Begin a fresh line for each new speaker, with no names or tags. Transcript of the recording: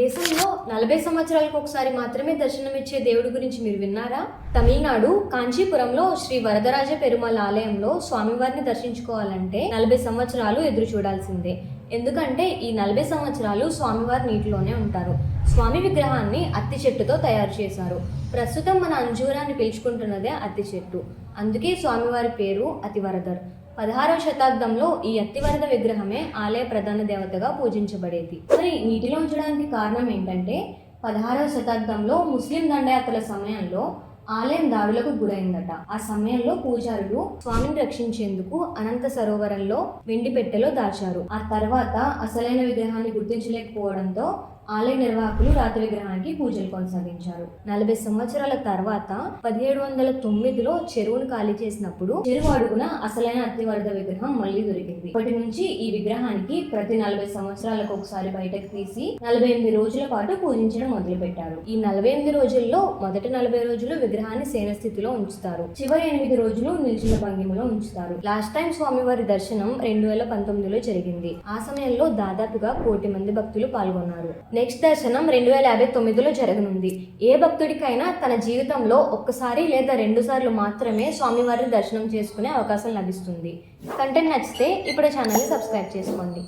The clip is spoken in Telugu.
దేశంలో నలభై సంవత్సరాలకు ఒకసారి మాత్రమే దర్శనమిచ్చే దేవుడి గురించి మీరు విన్నారా? తమిళనాడు కాంచీపురంలో శ్రీ వరదరాజ పెరుమల ఆలయంలో స్వామివారిని దర్శించుకోవాలంటే నలభై సంవత్సరాలు ఎదురు చూడాల్సిందే ఎందుకంటే ఈ నలభై సంవత్సరాలు స్వామివారి నీటిలోనే ఉంటారు. స్వామి విగ్రహాన్ని అత్తి చెట్టుతో తయారు చేశారు. ప్రస్తుతం మన అంజూరాన్ని పిలుచుకుంటున్నదే అత్తి చెట్టు. అందుకే స్వామివారి పేరు అతివరదర్. పదహారవ శతాబ్దంలో ఈ అత్తివరద విగ్రహమే ఆలయ ప్రధాన దేవతగా పూజించబడేది. మరి నీటిలో ఉంచడానికి కారణం ఏంటంటే పదహారవ శతాబ్దంలో ముస్లిం దండయాత్రల సమయంలో ఆలయం దాడులకు గురైందట. ఆ సమయంలో పూజారులు స్వామిని రక్షించేందుకు అనంత సరోవరంలో వెండి పెట్టెలో దాచారు. ఆ తర్వాత అసలైన విగ్రహాన్ని గుర్తించలేకపోవడంతో ఆలయ నిర్వాహకులు రాతి విగ్రహానికి పూజలు కొనసాగించారు. నలభై సంవత్సరాల తర్వాత పదిహేడు వందల తొమ్మిదిలో చెరువును ఖాళీ చేసినప్పుడు చెరువు అడుగున అసలైన అత్తివరద విగ్రహం మళ్ళీ దొరికింది. ఇప్పటి నుంచి ఈ విగ్రహానికి ప్రతి నలభై సంవత్సరాలకు ఒకసారి బయటకు తీసి నలభై ఎనిమిది రోజుల పాటు పూజించడం మొదలు పెట్టారు ఈ నలభై ఎనిమిది రోజుల్లో మొదటి నలభై రోజులు విగ్రహాన్ని సేన స్థితిలో ఉంచుతారు. చివరి ఎనిమిది రోజులు నిల్చున్న భంగిమలో ఉంచుతారు. లాస్ట్ టైం స్వామివారి దర్శనం రెండు వేల పంతొమ్మిదిలో జరిగింది. ఆ సమయంలో దాదాపుగా కోటి మంది భక్తులు పాల్గొన్నారు. నెక్స్ట్ దర్శనం రెండు వేల యాభై తొమ్మిదిలో జరగనుంది. ఏ భక్తుడికైనా తన జీవితంలో ఒక్కసారి లేదా రెండు సార్లు మాత్రమే స్వామివారిని దర్శనం చేసుకునే అవకాశం లభిస్తుంది. కంటెంట్ నచ్చితే ఇప్పుడు ఛానల్ని సబ్స్క్రైబ్ చేసుకోండి.